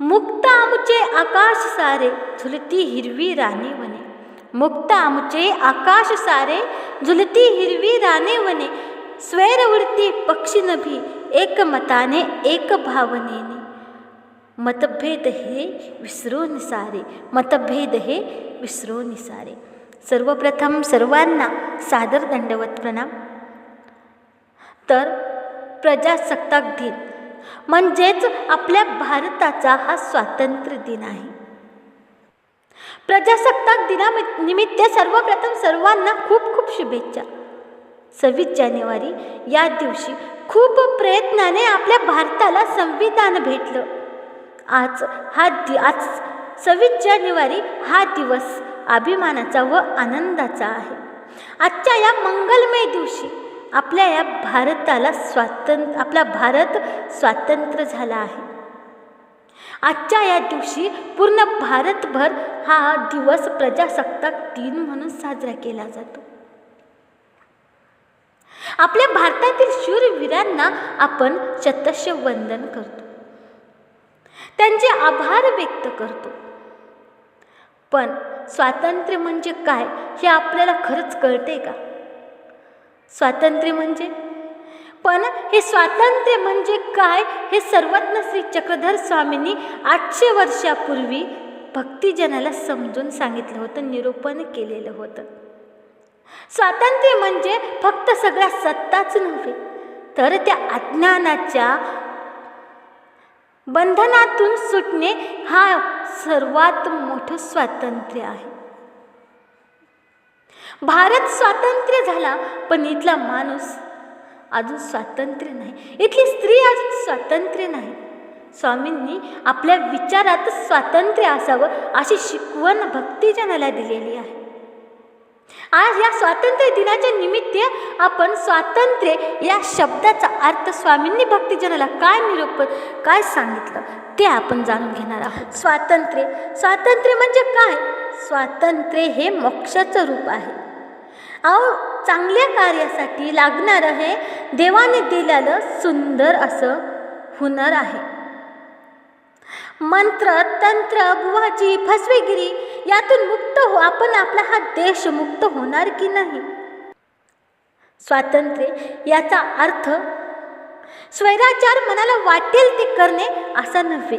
मुक्त आमचे आकाश सारे झुलती हिरवी राने वने मुक्त आमचे आकाश सारे झुलती हिरवी राने वने स्वैर उडती पक्षी नभी एक मताने एक भावनेने मतभेद हे विसरो निसारे मतभेद हे विसरो निसारे। सर्वप्रथम सर्वांना सादर दंडवत प्रणाम। तर प्रजासत्ताक दिन म्हणजेच आपल्या भारताचा हा स्वातंत्र्य दिन आहे. प्रजासत्ताक दिनानिमित्त सर्वप्रथम सर्वांना खूप खूप शुभेच्छा. सव्वीस जानेवारी या दिवशी खूप प्रयत्नाने आपल्या भारताला संविधान भेटलं. आज हा दि आज सव्वीस जानेवारी हा दिवस अभिमानाचा व आनंदाचा आहे. आजच्या या मंगलमय दिवशी आपल्या या भारताला स्वातंत्र्य आपला भारत स्वातंत्र्य झाला आहे. आजच्या या दिवशी पूर्ण भारतभर हा दिवस प्रजासत्ताक दिन म्हणून साजरा केला जातो. आपल्या भारतातील शूरवीरांना आपण शतश वंदन करतो. त्यांचे आभार व्यक्त करतो. पण स्वातंत्र्य म्हणजे काय हे आपल्याला खरंच कळते का? स्वातंत्र्य म्हणजे? पण हे स्वातंत्र्य म्हणजे काय? हे सर्वज्ञ श्री चक्रधर स्वामींनी आठशे वर्षापूर्वी भक्तिजनाला समजून सांगितलं होतं निरूपण केलेलं होतं. स्वातंत्र्य म्हणजे फक्त सगळ्या सत्ताच नव्हे तर त्या अज्ञानाच्या बंधनातून सुटणे हा सर्वात मोठं स्वातंत्र्य आहे. भारत स्वातंत्र्य झाला पण इथला माणूस अजून स्वातंत्र्य नाही. इथली स्त्री अजून स्वातंत्र्य नाही. स्वामींनी आपल्या विचारात स्वातंत्र्य असावं अशी शिकवण भक्तिजनाला दिलेली आहे. आज या स्वातंत्र्य दिनाच्या निमित्त आपण स्वातंत्र्य या शब्दाचा अर्थ स्वामींनी भक्तिजनाला काय निरूपण काय सांगितलं ते आपण जाणून घेणार आहोत. स्वातंत्र्य स्वातंत्र्य म्हणजे काय? स्वातंत्र्य हे मोक्षाचं रूप आहे. अहो चांगल्या कार्यासाठी लागणारं हे देवाने दिलेलं सुंदर असं हुनर आहे. मंत्र तंत्र बुवाची फसवेगिरी यातून मुक्त हो आपण आपला हा देश मुक्त होणार की नाही? स्वातंत्र्य याचा अर्थ स्वैराचार मनाला वाटेल ते करणे असा नव्हे.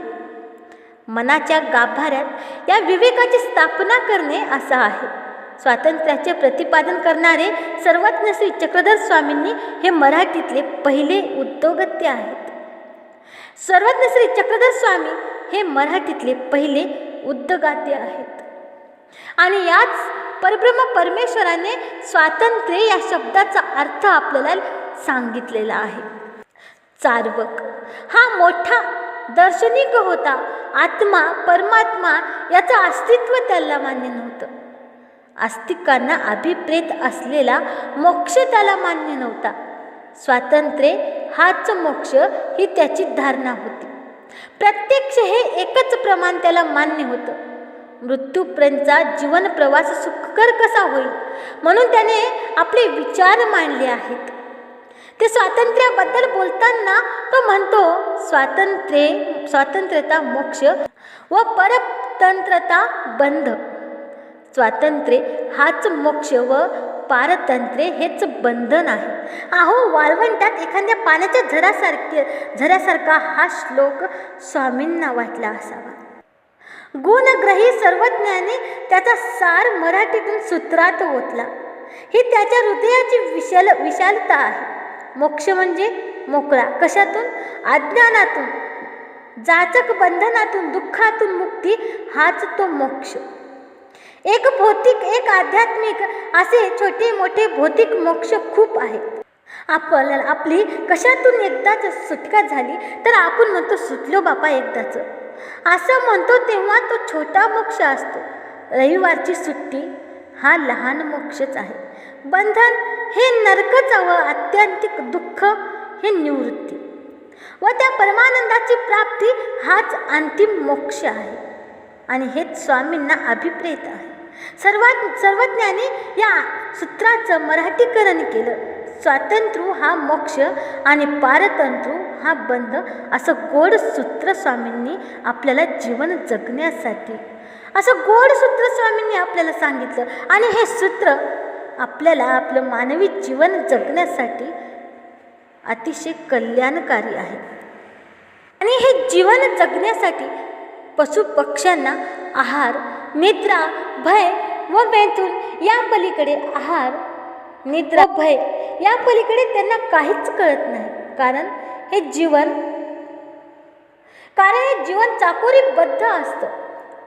मनाच्या गाभाऱ्यात या विवेकाची स्थापना करणे असा आहे. स्वातंत्र्याचे प्रतिपादन करणारे सर्वज्ञ श्री चक्रधर स्वामींनी हे मराठीतले पहिले उद्योगत्य आहेत. सर्वज्ञ श्री चक्रधर स्वामी हे मराठीतले पहिले उद्योगाते आहेत. आणि याच परब्रह्म परमेश्वराने स्वातंत्र्य या शब्दाचा अर्थ आपल्याला सांगितलेला आहे. चार्वक हा मोठा दर्शनिक होता. आत्मा परमात्मा याचं अस्तित्व त्याला मान्य नव्हतं. आस्तिकांना अभिप्रेत असलेला मोक्ष त्याला मान्य नव्हता. स्वातंत्र्य हाच मोक्ष ही त्याची धारणा होती. प्रत्यक्ष हे एकच प्रमाण त्याला मान्य होतं. मृत्यूपर्यंतचा जीवन प्रवास सुखकर कसा होईल? म्हणून त्याने आपले विचार मांडले आहेत. ते स्वातंत्र्याबद्दल बोलताना तो म्हणतो स्वातंत्र्य स्वातंत्र्यता मोक्ष व परतंत्रता बंध. स्वातंत्र्य हाच मोक्ष व पारतंत्र्य हेच बंधन आहे. अहो वाळवंटात एखाद्या पाण्याच्या झरासारखे झऱ्यासारखा हा श्लोक स्वामींना वाटला असावा. गुणग्रही सर्वज्ञाने त्याचा सार मराठीतून सूत्रात ओतला. ही त्याच्या हृदयाची विशाल विशालता आहे. मोक्ष म्हणजे मोकळा. कशातून? अज्ञानातून. जाचक बंधनातून दुःखातून मुक्ती हाच तो मोक्ष. एक भौतिक एक आध्यात्मिक असे छोटे मोठे भौतिक मोक्ष खूप आहेत आपल्याला आपली कशातून एकदाच सुटका झाली तर आपण म्हणतो सुटलो बापा एकदाच. असं म्हणतो तेव्हा तो छोटा मोक्ष असतो. रविवारची सुट्टी हा लहान मोक्षच आहे. बंधन हे नरकच व आत्यंतिक दुःख हे निवृत्ती. व त्या परमानंदाची प्राप्ती हाच अंतिम मोक्ष आहे. आणि हेच स्वामींना अभिप्रेत आहे. सर्वात सर्वज्ञाने या सूत्राचं मराठीकरण केलं. स्वातंत्र्य हा मोक्ष आणि पारतंत्र हा बंध असं गोड सूत्र स्वामींनी आपल्याला जीवन जगण्यासाठी असं गोड सूत्र स्वामींनी आपल्याला सांगितलं. आणि हे सूत्र आपल्याला आपलं मानवी जीवन जगण्यासाठी अतिशय कल्याणकारी आहे. आणि हे जीवन जगण्यासाठी पशुपक्ष्यांना आहार निद्रा भय व मैथून या पलीकडे आहार निद्रा भय या पलीकडे त्यांना काहीच कळत नाही. कारण हे जीवन कारण हे जीवन चाकोरीबद्ध असतं.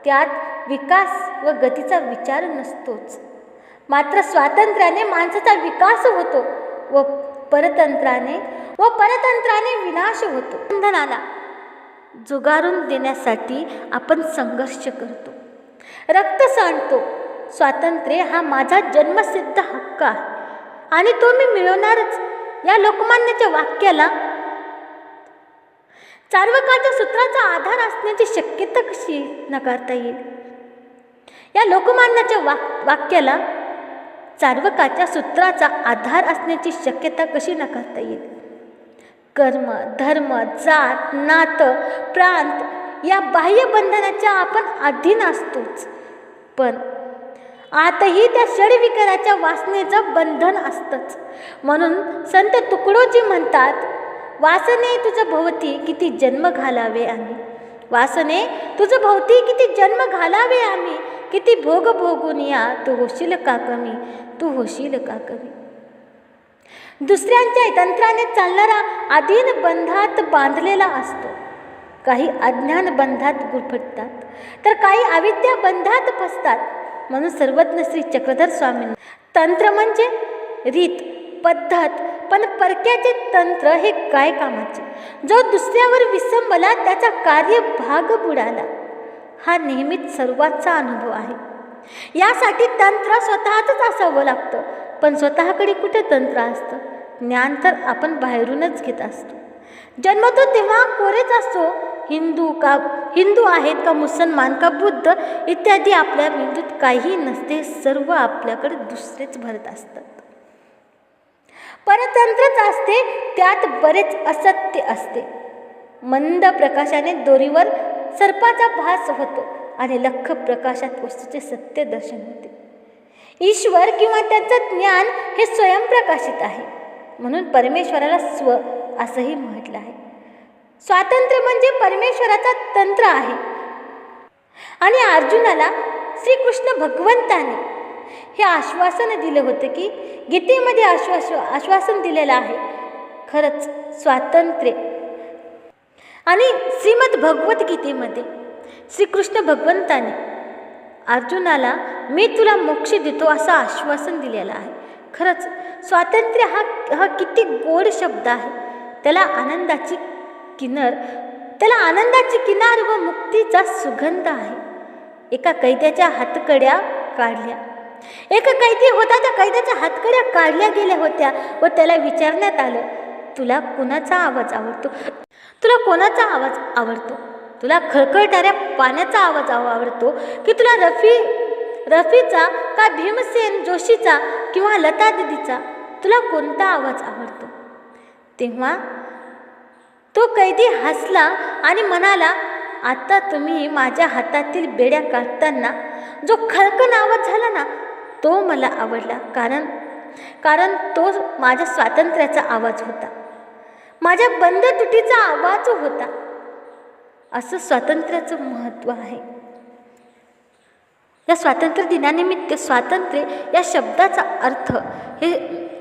त्यात विकास व गतीचा विचार नसतोच. मात्र स्वातंत्र्याने माणसाचा विकास होतो व परतंत्राने व परतंत्राने विनाश होतो. बंधनाला जुगारून देण्यासाठी आपण संघर्ष करतो. रक्त सांडतो. स्वातंत्र्य हा माझा जन्मसिद्ध हक्क आहे. आणि तो मी मिळवणारच. या लोकमान्याच्या वाक्याला चार्वकाच्या सूत्राचा आधार असण्याची शक्यता कशी नकारता येईल? या लोकमान्याच्या वाक वाक्याला चार्वकाच्या सूत्राचा आधार असण्याची शक्यता कशी नकारता येईल? कर्म धर्म जात नातं प्रांत या बाह्य बंधनाच्या आपण अधीन असतोच. पण आतही त्या षडविकाराच्या वासनेचं बंधन असतंच. म्हणून संत तुकडोजी म्हणतात वासने तुझं भोवती किती जन्म घालावे आम्ही. वासने तुझं भोवती किती जन्म घालावे आम्ही. किती भोग भोगून या तू होशील का कमी? तू होशील का कमी? दुसऱ्यांच्या तंत्राने चालणारा अधीन बंधात बांधलेला असतो. काही अज्ञान बंधात गुरफटतात. तर काही अविद्या बंधात फसतात. म्हणून सर्वज्ञ श्री चक्रधर स्वामी तंत्र म्हणजे रीत पद्धत पण परक्याचे तंत्र हे काय कामाचे? जो दुसऱ्यावर विसंबला त्याचा कार्य भाग बुडाला. हा नेहमीच सर्वांचा अनुभव आहे. यासाठी तंत्र स्वतःच असावं लागतं पण स्वतःकडे कुठे तंत्र असतं? ज्ञान तर आपण बाहेरूनच घेत असतो. जन्म तो तेव्हा कोरेच असतो हिंदू का हिंदू आहेत का मुसलमान का बुद्ध इत्यादी आपल्या मेंदूत काही नसते सर्व आपल्याकडे दुसरेच भरत असतात. परतंत्रच असते त्यात बरेच असत्य असते. मंद प्रकाशाने दोरीवर सर्पाचा भास होतो आणि लख प्रकाशात वस्तूचे सत्य दर्शन होते. ईश्वर किंवा त्याचं ज्ञान हे स्वयंप्रकाशित आहे. म्हणून परमेश्वराला स्व असंही म्हटलं आहे. स्वातंत्र्य म्हणजे परमेश्वराचा तंत्र आहे. आणि अर्जुनाला श्रीकृष्ण भगवंताने हे आश्वासन दिलं होतं की गीतेमध्ये आश्वास आश्वासन दिलेलं आहे. खरंच स्वातंत्र्य. आणि श्रीमद भगवद्गीतेमध्ये श्रीकृष्ण भगवंताने अर्जुनाला मी तुला मोक्ष देतो असं आश्वासन दिलेलं आहे. खरंच स्वातंत्र्य हा हा किती गोड शब्द आहे. त्याला आनंदाची किनर त्याला आनंदाची किनार व मुक्तीचा सुगंध आहे. एका कैद्याच्या हातकड्या काढल्या. एका कैदी होता त्या कैद्याच्या हातकड्या काढल्या गेल्या होत्या व त्याला विचारण्यात आलं तुला कोणाचा आवाज आवडतो? तुला कोणाचा आवाज आवडतो? तुला खळखळणाऱ्या पाण्याचा आवाज आवडतो? की तुला रफी रफीचा का भीमसेन जोशीचा किंवा लता दिदीचा? तुला कोणता आवाज आवडतो? तेव्हा तो कैदी हसला आणि म्हणाला आता तुम्ही माझ्या हातातील बेड्या काढताना जो खळकन आवाज झाला ना तो मला आवडला कारण कारण तो माझ्या स्वातंत्र्याचा आवाज होता. माझ्या बंद तुटीचा आवाज होता. असं स्वातंत्र्याचं महत्त्व आहे. या स्वातंत्र्य दिनानिमित्त स्वातंत्र्य या शब्दाचा अर्थ हे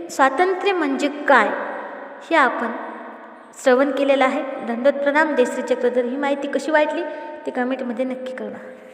स्वातंत्र्य म्हणजे काय हे आपण श्रवण केलेलं आहे. दंडोत प्रणाम देश्री चक्रधर ही माहिती कशी वाटली? ती कमेंटमध्ये नक्की कळवा.